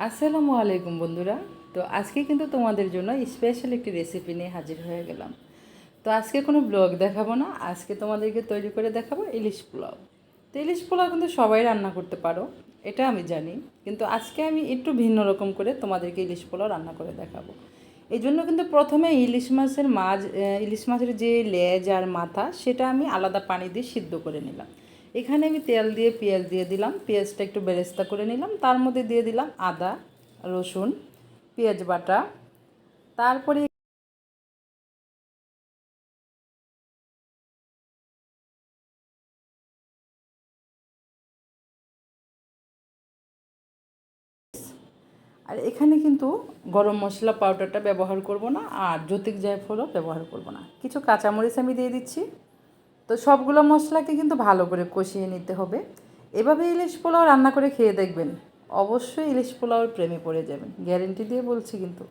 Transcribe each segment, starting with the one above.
আসসালামু আলাইকুম বন্ধুরা। তো আজকে কিন্তু তোমাদের জন্য স্পেশাল একটি রেসিপি নিয়ে হাজির হয়ে গেলাম। তো আজকে কোনো ব্লগ দেখাবো না, আজকে তোমাদেরকে তৈরি করে দেখাবো ইলিশ পোলাও। তো ইলিশ পোলাও কিন্তু সবাই রান্না করতে পারো, এটা আমি জানি। কিন্তু আজকে আমি একটু ভিন্ন রকম করে তোমাদেরকে ইলিশ পোলাও রান্না করে দেখাবো। এই জন্য কিন্তু প্রথমে ইলিশ মাছের মাছ ইলিশ মাছের যে লেজ আর মাথা, সেটা আমি আলাদা পানি দিয়ে সিদ্ধ করে নিলাম। এখানে আমি তেল দিয়ে পেঁয়াজ দিয়ে দিলাম। পেঁয়াজটা একটু বেরেস্তা করে নিলাম। তার মধ্যে দিয়ে দিলাম আদা, রসুন, পেঁয়াজ বাটা। তারপরে আর এখানে কিন্তু গরম মশলা পাউডারটা ব্যবহার করব না, আর জ্যোতিক জায়ফলও ব্যবহার করব না। কিছু কাঁচামরিচ আমি দিয়ে দিচ্ছি। তো সবগুলো মশলাকে কিন্তু ভালো করে কষিয়ে নিতে হবে। এভাবে ইলিশ পোলাও রান্না করে খেয়ে দেখবেন, অবশ্যই ইলিশ পোলাওর প্রেমে পড়ে যাবেন, গ্যারেন্টি দিয়ে বলছি কিন্তু।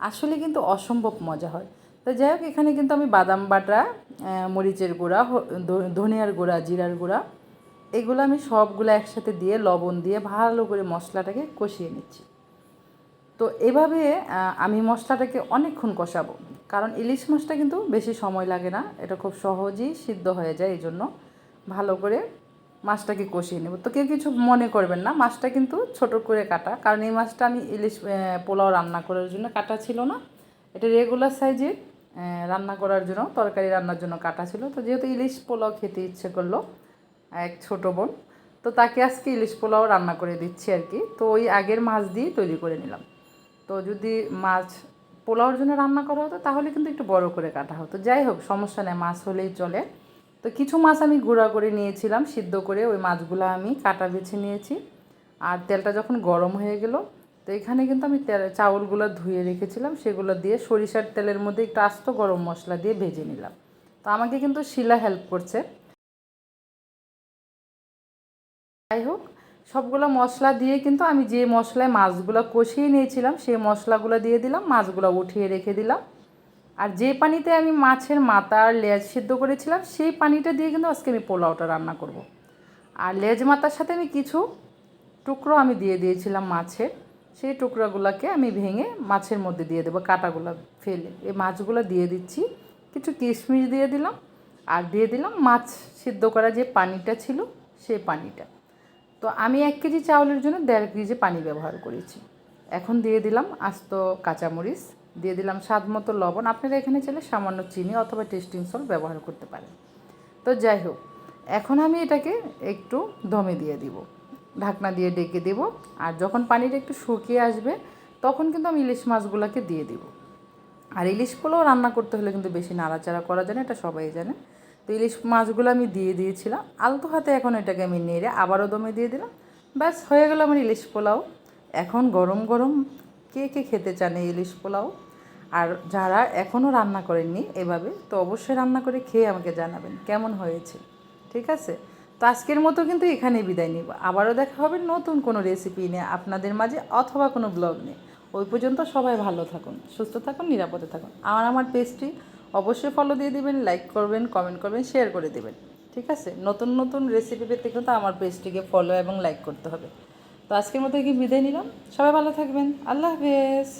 আসলে কিন্তু অসম্ভব মজা হয়। তো যাই হোক, এখানে কিন্তু আমি বাদাম বাটা মরিচের গুঁড়া ধনিয়ার গুঁড়া, জিরার গুঁড়া, এগুলো আমি সবগুলো একসাথে দিয়ে লবণ দিয়ে ভালো করে মশলাটাকে কষিয়ে নিচ্ছি। তো এভাবে আমি মশলাটাকে অনেকক্ষণ কষাবো। কারণ ইলিশ মাছটা কিন্তু বেশি সময় লাগে না, এটা খুব সহজেই সিদ্ধ হয়ে যায় এই জন্য ভালো করে মাছটাকে কষিয়ে নেব। তো কেউ কিছু মনে করবেন না, মাছটা কিন্তু ছোট করে কাটা। কারণ এই মাছটা আমি ইলিশ পোলাও রান্না করার জন্য কাটা ছিল না। এটা রেগুলার সাইজে রান্না করার জন্য, তরকারি রান্নার জন্য কাটা ছিল। তো যেহেতু ইলিশ পোলাও খেতে ইচ্ছে করল, এক ছোট বোন, তো তাকে আজকে ইলিশ পোলাও রান্না করে দিচ্ছি আর কি। তো ওই আগের মাছ দিয়ে তৈরি করে নিলাম। তো যদি মাছ পোলাওর জন্য রান্না করা হতো, তাহলে কিন্তু একটু বড় করে কাটা হতো। যাই হোক, সমস্যা নেই, মাছ হলেই চলে। তো কিছু মাছ আমি গুঁড়া করে নিয়েছিলাম, সিদ্ধ করে ওই মাছগুলো আমি কাটা বেছে নিয়েছি। আর তেলটা যখন গরম হয়ে গেল, তো এখানে কিন্তু আমি চাউলগুলো ধুয়ে রেখেছিলাম, সেগুলো দিয়ে সরিষার তেলের মধ্যে একটু আস্ত গরম মশলা দিয়ে ভেজে নিলাম। তো আমাকে কিন্তু শিলা হেল্প করছে। যাই হোক সবগুলো মশলা দিয়ে কিন্তু আমি যে মশলায় মাছগুলো কষিয়ে নিয়েছিলাম, সেই মশলাগুলো দিয়ে দিলাম, মাছগুলো উঠিয়ে রেখে দিলাম। আর যে পানিতে আমি মাছের মাথা আর লেজ সিদ্ধ করেছিলাম, সেই পানিটা দিয়ে কিন্তু আজকে আমি পোলাওটা রান্না করব। আর লেজ মাথার সাথে আমি কিছু টুকরো আমি দিয়ে দিয়েছিলাম মাছের, সেই টুকরোগুলোকে আমি ভেঙে মাছের মধ্যে দিয়ে দেবো, কাটাগুলো ফেলে। এই মাছগুলো দিয়ে দিচ্ছি, কিছু কিশমিশ দিয়ে দিলাম, আর দিয়ে দিলাম মাছ সিদ্ধ করা যে পানিটা ছিল সেই পানিটা। তো আমি এক কেজি চাউলের জন্য দেড় কেজি পানি ব্যবহার করেছি। এখন দিয়ে দিলাম আস্ত কাঁচামরিচ, দিয়ে দিলাম স্বাদ মতো লবণ। আপনারা এখানে চাইলে সামান্য চিনি অথবা টেস্টিং সল্ট ব্যবহার করতে পারেন। তো যাই হোক, এখন আমি এটাকে একটু দমে দিয়ে দিব। ঢাকনা দিয়ে ডেকে দেব আর যখন পানিটা একটু শুকিয়ে আসবে, তখন কিন্তু আমি ইলিশ মাছগুলোকে দিয়ে দিব। আর ইলিশ পোলাও রান্না করতে হলে কিন্তু বেশি নাড়াচাড়া করা যায় না, এটা সবাই জানে। তো ইলিশ মাছগুলো আমি দিয়ে দিয়েছিলাম। আলতো হাতে এখন এটাকে আমি নেড়ে আবারও দমে দিয়ে দিলাম। ব্যাস, হয়ে গেল আমার ইলিশ পোলাও। এখন গরম গরম কে কে খেতে চান এই ইলিশ পোলাও? আর যারা এখনও রান্না করেননি এভাবে, তো অবশ্যই রান্না করে খেয়ে আমাকে জানাবেন কেমন হয়েছে। ঠিক আছে? তো আজকের মতো কিন্তু এখানে বিদায় নিব। আবারও দেখা হবে নতুন কোনো রেসিপি নিয়ে আপনাদের মাঝে অথবা কোনো ব্লগ নিয়ে। ওই পর্যন্ত সবাই ভালো থাকুন, সুস্থ থাকুন, নিরাপদে থাকুন। আর আমার পেজটি অবশ্যই ফলো দিয়ে দিবেন লাইক করবেন কমেন্ট করবেন শেয়ার করে দেবেন। ঠিক আছে? নতুন নতুন রেসিপি পেতে কিন্তু আমার পেজটিকে ফলো এবং লাইক করতে হবে। তো আজকের মতো কি বিদায় নিলাম? সবাই ভালো থাকবেন। আল্লাহ হাফেজ।